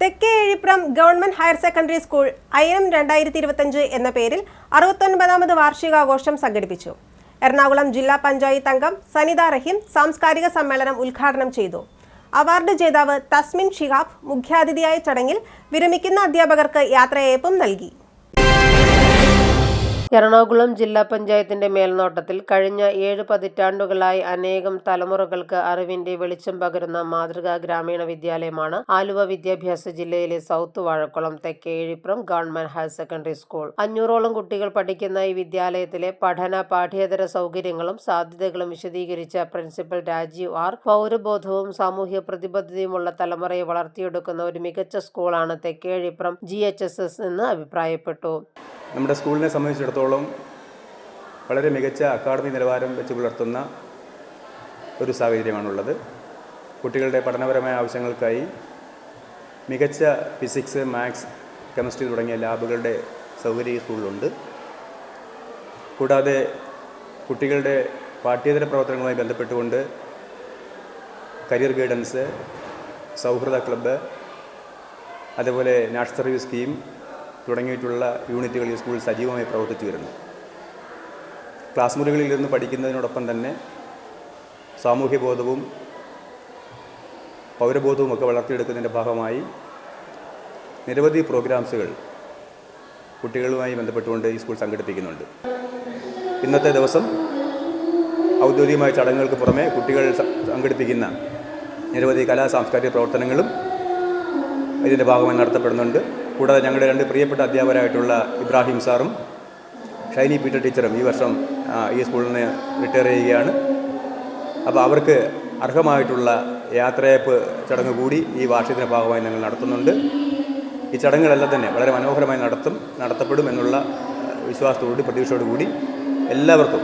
തെക്കേ Ezhipram government higher secondary school I M. രണ്ടായിരത്തി ഇരുപത്തഞ്ച് എന്ന പേരിൽ അറുപത്തൊൻപതാമത് വാർഷികാഘോഷം സംഘടിപ്പിച്ചു എറണാകുളം ജില്ലാ പഞ്ചായത്ത് അംഗം സനിത റഹീം സാംസ്കാരിക സമ്മേളനം ഉദ്ഘാടനം ചെയ്തു അവാർഡ് ജേതാവ് തസ്മിൻ ഷിഹാബ് മുഖ്യാതിഥിയായ ചടങ്ങിൽ വിരമിക്കുന്ന അധ്യാപകർക്ക് യാത്രയയപ്പും നൽകി എറണാകുളം ജില്ലാ പഞ്ചായത്തിന്റെ മേൽനോട്ടത്തിൽ കഴിഞ്ഞ ഏഴ് പതിറ്റാണ്ടുകളായി അനേകം തലമുറകൾക്ക് അറിവിന്റെ വെളിച്ചം പകരുന്ന മാതൃകാ ഗ്രാമീണ വിദ്യാലയമാണ് ആലുവ വിദ്യാഭ്യാസ ജില്ലയിലെ സൗത്ത് വാഴക്കുളം തെക്കേ Ezhipram government higher secondary school. അഞ്ഞൂറോളം കുട്ടികൾ പഠിക്കുന്ന ഈ വിദ്യാലയത്തിലെ പഠന പാഠ്യേതര സൗകര്യങ്ങളും സാധ്യതകളും വിശദീകരിച്ച പ്രിൻസിപ്പൽ രാജീവ് ആർ. പൗരബോധവും സാമൂഹ്യ പ്രതിബദ്ധതയുമുള്ള തലമുറയെ വളർത്തിയെടുക്കുന്ന ഒരു മികച്ച സ്കൂളാണ് തെക്കേ Ezhipram G H S S എന്ന് അഭിപ്രായപ്പെട്ടു. നമ്മുടെ സ്കൂളിനെ സംബന്ധിച്ചിടത്തോളം വളരെ മികച്ച അക്കാഡമി നിലവാരം വെച്ച് പുലർത്തുന്ന ഒരു സാഹചര്യമാണുള്ളത്. കുട്ടികളുടെ പഠനപരമായ ആവശ്യങ്ങൾക്കായി മികച്ച ഫിസിക്സ് മാത്സ് കെമിസ്ട്രി തുടങ്ങിയ ലാബുകളുടെ സൗകര്യം സ്കൂളിലുണ്ട്. കൂടാതെ കുട്ടികളുടെ പാഠ്യേതര പ്രവർത്തനങ്ങളുമായി ബന്ധപ്പെട്ടുകൊണ്ട് കരിയർ ഗൈഡൻസ് സൗഹൃദ ക്ലബ്ബ് അതുപോലെ നാഷണൽ സർവീസ് സ്കീം തുടങ്ങിയിട്ടുള്ള യൂണിറ്റുകൾ ഈ സ്കൂളിൽ സജീവമായി പ്രവർത്തിച്ചു വരുന്നു ക്ലാസ് മുറികളിൽ ഇരുന്ന് പഠിക്കുന്നതിനോടൊപ്പം തന്നെ സാമൂഹ്യബോധവും പൗരബോധവും ഒക്കെ വളർത്തിയെടുക്കുന്നതിന്റെ ഭാഗമായി നിരവധി പ്രോഗ്രാംസുകൾ കുട്ടികളുമായി ബന്ധപ്പെട്ടുകൊണ്ട് ഈ സ്കൂൾ സംഘടിപ്പിക്കുന്നുണ്ട്. ഇന്നത്തെ ദിവസം ഔദ്യോഗികമായ ചടങ്ങുകൾക്ക് പുറമെ കുട്ടികൾ സംഘടിപ്പിക്കുന്ന നിരവധി കലാ സാംസ്കാരിക പ്രവർത്തനങ്ങളും ഇതിന്റെ ഭാഗമായി നടത്തപ്പെടുന്നുണ്ട്. കൂടാതെ ഞങ്ങളുടെ രണ്ട് പ്രിയപ്പെട്ട അധ്യാപകരായിട്ടുള്ള ഇബ്രാഹിം സാറും ഷൈനി പീറ്റർ ടീച്ചറും ഈ വർഷം ഈ സ്കൂളിൽ നിന്ന് റിട്ടയർ ചെയ്യുകയാണ്. അപ്പോൾ അവർക്ക് അർഹമായിട്ടുള്ള യാത്രയപ്പ് ചടങ്ങ് കൂടി ഈ വാർഷികത്തിന്റെ ഭാഗമായി ഞങ്ങൾ നടത്തുന്നുണ്ട്. ഈ ചടങ്ങുകളെല്ലാം തന്നെ വളരെ മനോഹരമായി നടത്തും നടത്തപ്പെടും എന്നുള്ള വിശ്വാസത്തോടുകൂടി പ്രതീക്ഷയോടു കൂടി എല്ലാവർക്കും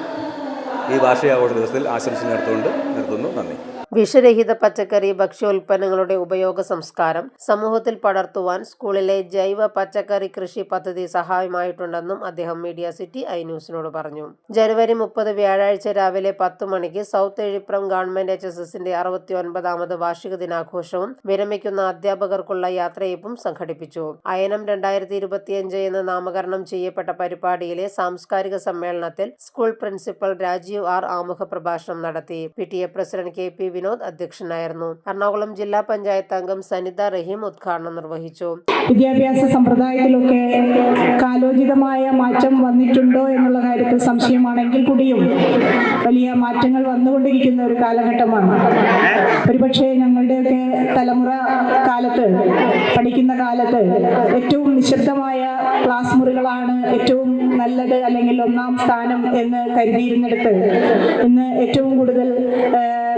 ഈ വാർഷികാഘോഷ ദിവസത്തിൽ ആശംസ നേർത്തുകൊണ്ട് നിർത്തുന്നു. നന്ദി. വിഷരഹിത പച്ചക്കറി ഭക്ഷ്യോൽപ്പന്നങ്ങളുടെ ഉപയോഗ സംസ്കാരം സമൂഹത്തിൽ പടർത്തുവാൻ സ്കൂളിലെ ജൈവ പച്ചക്കറി കൃഷി പദ്ധതി സഹായമായിട്ടുണ്ടെന്നും അദ്ദേഹം മീഡിയ സിറ്റി ഐ ന്യൂസിനോട് പറഞ്ഞു. ജനുവരി മുപ്പത് വ്യാഴാഴ്ച രാവിലെ പത്ത് മണിക്ക് south Ezhipram government H S എസിന്റെ അറുപത്തി ഒൻപതാമത് വാർഷിക ദിനാഘോഷവും വിരമിക്കുന്ന അധ്യാപകർക്കുള്ള യാത്രയപ്പും സംഘടിപ്പിച്ചു. അയനം രണ്ടായിരത്തി ഇരുപത്തിയഞ്ച് എന്ന് നാമകരണം ചെയ്യപ്പെട്ട പരിപാടിയിലെ സാംസ്കാരിക സമ്മേളനത്തിൽ സ്കൂൾ പ്രിൻസിപ്പൽ രാജീവ് ആർ ആമുഖ പ്രഭാഷണം നടത്തി. P T A president K P Vinod അധ്യക്ഷനായിരുന്നു. എറണാകുളം ജില്ലാ പഞ്ചായത്ത് അംഗം സനിത റഹീം ഉദ്ഘാടനം നിർവഹിച്ചു. വിദ്യാഭ്യാസ സമ്പ്രദായത്തിലൊക്കെ കാലോചിതമായ മാറ്റം വന്നിട്ടുണ്ടോ എന്നുള്ള കാര്യത്തിൽ സംശയമാണെങ്കിൽ കൂടിയും വലിയ മാറ്റങ്ങൾ വന്നുകൊണ്ടിരിക്കുന്ന ഒരു കാലഘട്ടമാണ്. ഒരുപക്ഷെ തലമുറ കാലത്ത് പഠിക്കുന്ന കാലത്ത് ഏറ്റവും നിശബ്ദമായ ക്ലാസ് മുറികളാണ് ഏറ്റവും നല്ലത് അല്ലെങ്കിൽ ഒന്നാം സ്ഥാനം എന്ന് കരുതിയിരുന്നിടത്ത് ഇന്ന് ഏറ്റവും കൂടുതൽ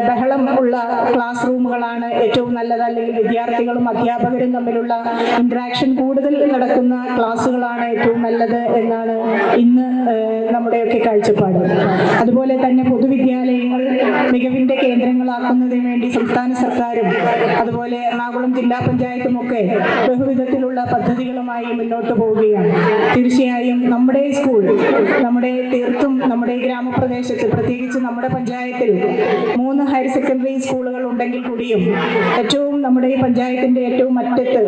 ബഹളം ഉള്ള ക്ലാസ് റൂമുകളാണ് ഏറ്റവും നല്ലത് അല്ലെങ്കിൽ വിദ്യാർത്ഥികളും അധ്യാപകരും തമ്മിലുള്ള ഇന്ററാക്ഷൻ കൂടുതൽ നടക്കുന്ന ക്ലാസ്സുകളാണ് ഏറ്റവും നല്ലത് എന്നാണ് ഇന്ന് നമ്മുടെയൊക്കെ കാഴ്ചപ്പാട്. അതുപോലെ തന്നെ പൊതുവിദ്യാലയങ്ങൾ മികവിന്റെ കേന്ദ്രങ്ങളാക്കുന്നതിന് വേണ്ടി സംസ്ഥാന സർക്കാരും അതുപോലെ എറണാകുളം ജില്ലാ പഞ്ചായത്തും ഒക്കെ ബഹുവിധത്തിലുള്ള പദ്ധതികളുമായി മുന്നോട്ട് പോവുകയാണ്. തീർച്ചയായും നമ്മുടെ സ്കൂൾ നമ്മുടെ തീർത്തും നമ്മുടെ ഗ്രാമപ്രദേശത്ത് പ്രത്യേകിച്ച് നമ്മുടെ പഞ്ചായത്തിൽ മൂന്ന് ഹയർ സെക്കൻഡറി സ്കൂളുകൾ ഉണ്ടെങ്കിൽ കൂടിയും ഏറ്റവും നമ്മുടെ ഈ പഞ്ചായത്തിന്റെ ഏറ്റവും അറ്റത്ത്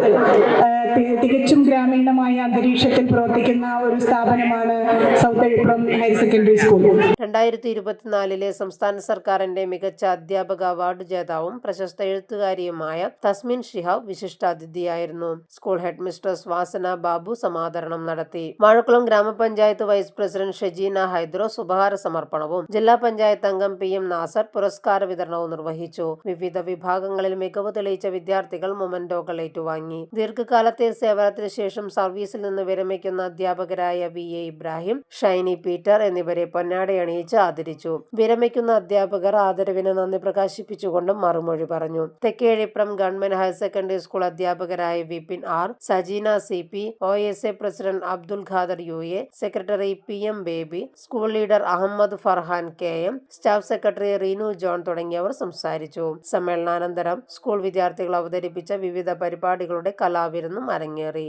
ഗ്രാമീണമായ അന്തരീക്ഷത്തിൽ പ്രവർത്തിക്കുന്ന ഒരു സ്ഥാപനമാണ് south Ezhupram higher secondary school. രണ്ടായിരത്തി ഇരുപത്തിനാലിലെ സംസ്ഥാന സർക്കാരിന്റെ മികച്ച അധ്യാപക അവാർഡ് ജേതാവും പ്രശസ്ത എഴുത്തുകാരിയുമായ Tasmin Shihab വിശിഷ്ടാതിഥിയായിരുന്നു. School head mistress Vasana Babu സമാദരണം നടത്തി. വാഴക്കുളം ഗ്രാമപഞ്ചായത്ത് വൈസ് പ്രസിഡന്റ് ഷെജീന ഹൈദ്രോസ് ഉപഹാര സമർപ്പണവും ജില്ലാ പഞ്ചായത്ത് അംഗം പി എം നാസർ പുരസ്കാര വിതരണവും നിർവഹിച്ചു. വിവിധ വിഭാഗങ്ങളിൽ മികവ് തെളിയിച്ച വിദ്യാർത്ഥികൾ മൊമന്റോകൾ ഏറ്റുവാങ്ങി ദീർഘകാലത്തെ സേവനത്തിന് ശേഷം സർവീസിൽ നിന്ന് വിരമിക്കുന്ന അധ്യാപകരായ V A Ibrahim Shiny Peter എന്നിവരെ പൊന്നാടയണിയിച്ച് ആദരിച്ചു. വിരമിക്കുന്ന അധ്യാപകർ ആദരവിന് നന്ദി പ്രകാശിപ്പിച്ചുകൊണ്ടും മറുമൊഴി പറഞ്ഞു. Thekkezhipram government higher secondary school അധ്യാപകരായ Vipin R Sajeena C P O S A president Abdul Khader U A secretary P M Baby school leader Ahammed Farhan K M staff secretary Reenu John തുടങ്ങിയവർ സംസാരിച്ചു. സമ്മേളനാനന്തരം school വിദ്യാർത്ഥികൾ അവതരിപ്പിച്ച വിവിധ പരിപാടികളുടെ കലാവിരുന്നും അരങ്ങേറി.